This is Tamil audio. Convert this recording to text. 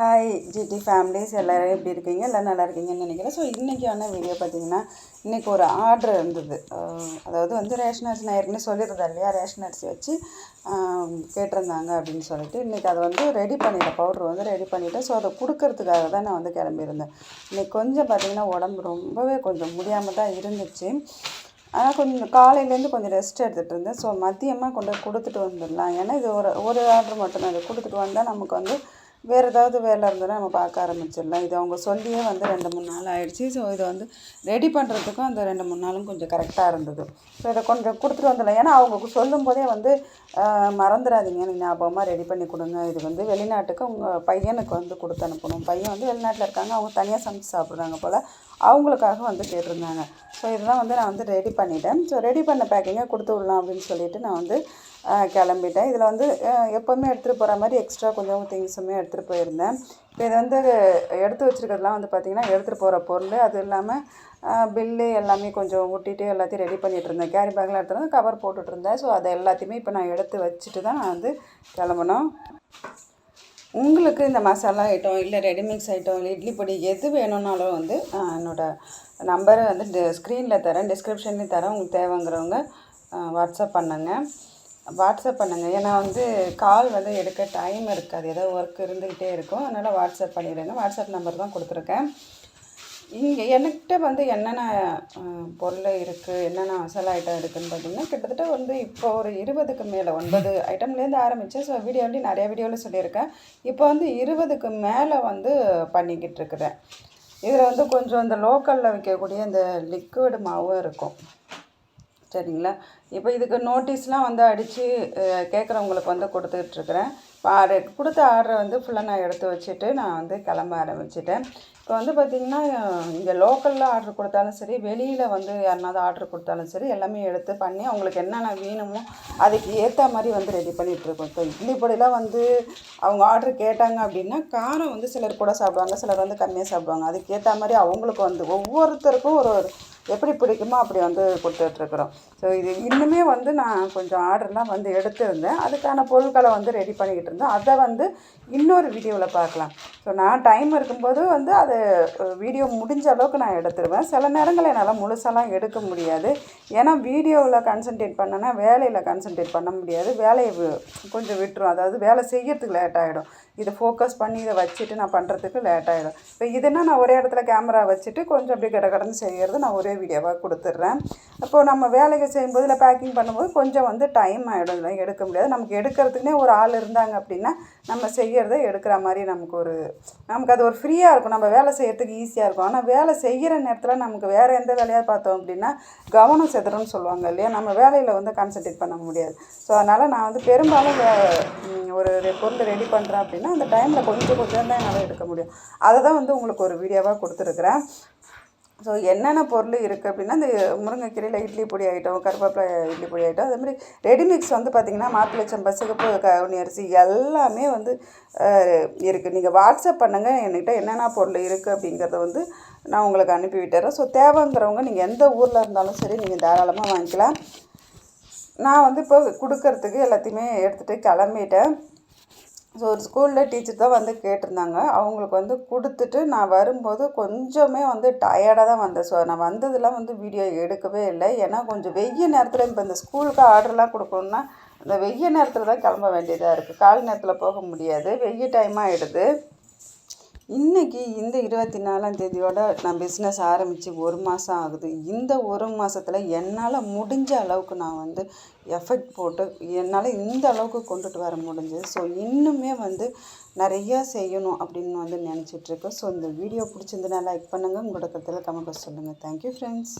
ஹாய் ஜிடி ஃபேமிலிஸ் எல்லோரும் எப்படி இருக்கீங்க? எல்லாம் நல்லா இருக்கீங்கன்னு நினைக்கிறேன். ஸோ இன்றைக்கான வீடியோ பார்த்தீங்கன்னா இன்றைக்கி ஒரு ஆர்டர் இருந்தது. அதாவது வந்து ரேஷன் அரிசி நான் ஏற்கனவே சொல்லியிருந்தேன் இல்லையா? ரேஷன் அரிசி வச்சு கேட்டிருந்தாங்க அப்படின்னு சொல்லிட்டு இன்றைக்கி அதை வந்து ரெடி பண்ணிட்டேன் பவுட்ரு வந்து ரெடி பண்ணிவிட்டேன் ஸோ அதை கொடுக்கறதுக்காக தான் நான் வந்து கிளம்பியிருந்தேன். இன்றைக்கி கொஞ்சம் பார்த்திங்கன்னா உடம்பு ரொம்பவே கொஞ்சம் முடியாமல் தான் இருந்துச்சு. ஆனால் கொஞ்சம் காலையிலேருந்து கொஞ்சம் ரெஸ்ட் எடுத்துகிட்டு இருந்தேன். ஸோ மதியமாக கொண்டு கொடுத்துட்டு வந்துடலாம். ஏன்னா இது ஒரு ஒரு ஆர்டர் மட்டும்தான். இது கொடுத்துட்டு வந்தால் நமக்கு வந்து வேறு ஏதாவது வேலை இருந்ததுன்னா நம்ம பார்க்க ஆரம்பிச்சிடலாம். இது அவங்க சொல்லியே வந்து ரெண்டு மூணு நாள் ஆகிடுச்சி ஸோ இதை வந்து ரெடி பண்ணுறதுக்கும் அந்த ரெண்டு மூணு நாளும் கொஞ்சம் கரெக்டாக இருந்தது. ஸோ இதை கொஞ்சம் கொடுத்துட்டு வந்துடலாம். ஏன்னா அவங்க சொல்லும் போதே வந்து மறந்துடாதீங்க. எனக்கு ஞாபகமாக ரெடி பண்ணி கொடுங்க. இது வந்து வெளிநாட்டுக்கு உங்கள் பையனுக்கு வந்து கொடுத்து அனுப்பணும். பையன் வந்து வெளிநாட்டில் இருக்காங்க. அவங்க தனியாக சமைச்சு சாப்பிட்றாங்க போல். அவங்களுக்காக வந்து கேட்டிருந்தாங்க. ஸோ இதெல்லாம் வந்து நான் வந்து ரெடி பண்ணிட்டேன். ஸோ ரெடி பண்ண பேக்கிங்கை கொடுத்து விடலாம் அப்படின்னு சொல்லிட்டு நான் வந்து கிளம்பிட்டேன். இதில் வந்து எப்போவுமே எடுத்துகிட்டு போகிற மாதிரி எக்ஸ்ட்ரா கொஞ்சம் திங்ஸுமே எடுத்துகிட்டு போயிருந்தேன். இப்போ இது வந்து எடுத்து வச்சுருக்கிறதுலாம் வந்து பார்த்திங்கன்னா எடுத்துகிட்டு போகிற பொருள் அது இல்லாமல் பில்லு எல்லாமே கொஞ்சம் ஒட்டிட்டு எல்லாத்தையும் ரெடி பண்ணிகிட்டு இருந்தேன். கேரி பேக்கில் எடுத்துகிட்டு கவர் போட்டுட்டு இருந்தேன். ஸோ அதை எல்லாத்தையுமே இப்போ நான் எடுத்து வச்சுட்டு தான் நான் வந்து கிளம்பணும். உங்களுக்கு இந்த மசாலா ஐட்டம் இல்லை ரெடிமிக்ஸ் ஐட்டம் இல்லை இட்லி பொடி எது வேணும்னாலும் வந்து என்னோடய நம்பரை வந்து ஸ்க்ரீனில் தரேன். டிஸ்கிரிப்ஷன்லேயும் தரேன். உங்களுக்கு தேவைங்கிறவங்க வாட்ஸ்அப் பண்ணுங்கள் வாட்ஸ்அப் பண்ணுங்கள் ஏன்னா வந்து கால் வந்து எடுக்க டைம் இருக்காது. ஏதோ ஒர்க் இருந்துக்கிட்டே இருக்கும். அதனால் வாட்ஸ்அப் பண்ணிடுங்க. வாட்ஸ்அப் நம்பர் தான் கொடுத்துருக்கேன். இங்கே என்கிட்ட வந்து என்னென்ன பொருள் இருக்குது என்னென்ன அசல் ஐட்டம் இருக்குதுன்னு பார்த்தீங்கன்னா கிட்டத்தட்ட வந்து இப்போ ஒரு இருபதுக்கு மேலே ஒன்பது ஐட்டம்லேருந்து ஆரம்பித்தேன் ஸோ வீடியோலேயும் நிறையா வீடியோவில் சொல்லியிருக்கேன். இப்போ வந்து இருபதுக்கு மேலே வந்து பண்ணிக்கிட்டு இருக்கிறேன். இதில் வந்து கொஞ்சம் இந்த லோக்கலில் விற்கக்கூடிய இந்த லிக்விட் மாவும் இருக்கும். சரிங்களா? இப்போ இதுக்கு நோட்டீஸ்லாம் வந்து அடித்து கேட்குறவங்களுக்கு வந்து கொடுத்துட்ருக்குறேன். இப்போ ஆர்டர் கொடுத்த ஆர்டரை வந்து ஃபுல்லாக நான் எடுத்து வச்சுட்டு நான் வந்து கிளம்ப ஆரம்பிச்சிட்டேன். இப்போ வந்து பார்த்திங்கன்னா இங்கே லோக்கலில் ஆர்டர் கொடுத்தாலும் சரி வெளியில் வந்து யாருனாவது ஆர்டர் கொடுத்தாலும் சரி எல்லாமே எடுத்து பண்ணி அவங்களுக்கு என்னென்ன வேணுமோ அதுக்கு ஏற்ற மாதிரி வந்து ரெடி பண்ணிகிட்ருக்கோம் இப்போ இட்லி வந்து அவங்க ஆர்டர் கேட்டாங்க அப்படின்னா காரம் வந்து சிலர் கூட சாப்பிடுவாங்க சிலர் வந்து கம்மியாக சாப்பிடுவாங்க. அதுக்கு ஏற்ற மாதிரி அவங்களுக்கு வந்து ஒவ்வொருத்தருக்கும் ஒரு எப்படி பிடிக்குமோ அப்படி வந்து கொடுத்துட்ருக்குறோம். ஸோ இது இன்னுமே வந்து நான் கொஞ்சம் ஆர்டர்லாம் வந்து எடுத்திருந்தேன். அதுக்கான பொருட்களை வந்து ரெடி பண்ணிக்கிட்டு இருந்தேன் அதை வந்து இன்னொரு வீடியோவில் பார்க்கலாம். ஸோ நான் டைம் இருக்கும்போது வந்து அதை வீடியோ முடிஞ்ச அளவுக்கு நான் எடுத்துருவேன். சில நேரங்களில் என்னால் முழுசாலாம் எடுக்க முடியாது. ஏன்னா வீடியோவில் கான்சன்ட்ரேட் பண்ணேன்னா வேலையில் கான்சன்ட்ரேட் பண்ண முடியாது. வேலையை கொஞ்சம் விட்டுரும். அதாவது வேலை செய்யறதுக்கு லேட் ஆகிடும் இதை ஃபோக்கஸ் பண்ணி இதை வச்சுட்டு நான் பண்ணுறதுக்கு லேட் ஆகிடும் இப்போ இதுனா நான் ஒரே இடத்துல கேமரா வச்சுட்டு கொஞ்சம் அப்படியே கடை கடந்து செய்கிறது நான் ஒரே வீடியோவாக கொடுத்துட்றேன். அப்போது நம்ம வேலைகள் செய்யும்போது இல்லை பேக்கிங் பண்ணும்போது கொஞ்சம் வந்து டைம் ஆகிடும் இல்லை எடுக்க முடியாது. நமக்கு எடுக்கிறதுக்குனே ஒரு ஆள் இருந்தாங்க அப்படின்னா நம்ம செய்கிறத எடுக்கிற மாதிரி நமக்கு ஒரு நமக்கு அது ஒரு ஃப்ரீயாக இருக்கும். நம்ம வேலை செய்கிறதுக்கு ஈஸியாக இருக்கும். ஆனால் வேலை செய்கிற நேரத்தில் நமக்கு வேறு எந்த வேலையாக பார்த்தோம் அப்படின்னா கவனம் செதுறோம்னு சொல்லுவாங்க இல்லையா? நம்ம வேலையில் வந்து கான்சன்ட்ரேட் பண்ண முடியாது. ஸோ அதனால் நான் வந்து பெரும்பாலும் ஒரு பொருள் ரெடி பண்ணுறேன் அப்படின்னா அந்த டைமில் கொஞ்சம் கொஞ்சம் தான் என்னால் எடுக்க முடியும். அதை தான் வந்து உங்களுக்கு ஒரு வீடியோவாக கொடுத்துருக்குறேன். ஸோ என்னென்ன பொருள் இருக்குது அப்படின்னா இந்த முருங்கைக்கீரையில் இட்லி பொடி ஐட்டம் கருவேப்பிலை இட்லி பொடி ஐட்டம் அதேமாதிரி ரெடிமிக்ஸ் வந்து பார்த்திங்கன்னா மாப்பிள்ளை சம்பா சிகப்பு கவுனி அரிசி எல்லாமே வந்து இருக்குது நீங்கள் வாட்ஸ்அப் பண்ணுங்கள் என்கிட்ட என்னென்ன பொருள் இருக்குது அப்படிங்கிறத வந்து நான் உங்களுக்கு அனுப்பி விட்டுறேன். ஸோ தேவைங்கிறவங்க நீங்கள் எந்த ஊரில் இருந்தாலும் சரி நீங்கள் தாராளமாக வாங்கிக்கலாம். நான் வந்து இப்போ கொடுக்கறதுக்கு எல்லாத்தையுமே எடுத்துகிட்டு கிளம்பிட்டேன். ஸோ ஒரு ஸ்கூலில் டீச்சர் தான் வந்து கேட்டிருந்தாங்க. அவங்களுக்கு வந்து கொடுத்துட்டு நான் வரும்போது கொஞ்சமே வந்து டயர்டாக தான் வந்தேன். ஸோ நான் வந்ததெல்லாம் வந்து வீடியோ எடுக்கவே இல்லை. ஏன்னா கொஞ்சம் வெய்ய நேரத்தில் இப்போ இந்த ஸ்கூலுக்கு ஆர்டர்லாம் கொடுக்கணுன்னா இந்த வெய்ய நேரத்தில் தான் கிளம்ப வேண்டியதாக இருக்குது காலை நேரத்தில் போக முடியாது. வெய்ய டைம் ஆகிடுது இன்றைக்கி இந்த இருபத்தி நாலாம் தேதியோட நான் பிஸ்னஸ் ஆரம்பித்து ஒரு மாதம் ஆகுது. இந்த ஒரு மாதத்தில் என்னால் முடிஞ்ச அளவுக்கு நான் வந்து எஃபெக்ட் போட்டு என்னால் இந்த அளவுக்கு கொண்டுட்டு வர முடிஞ்சது. ஸோ இன்னுமே வந்து நிறையா செய்யணும் அப்படின்னு வந்து நினச்சிட்ருக்கேன் ஸோ இந்த வீடியோ பிடிச்சிருந்தனா லைக் பண்ணுங்கள் உங்களோட கருத்தில் கமெண்ட் சொல்லுங்கள் தேங்க்யூ ஃப்ரெண்ட்ஸ்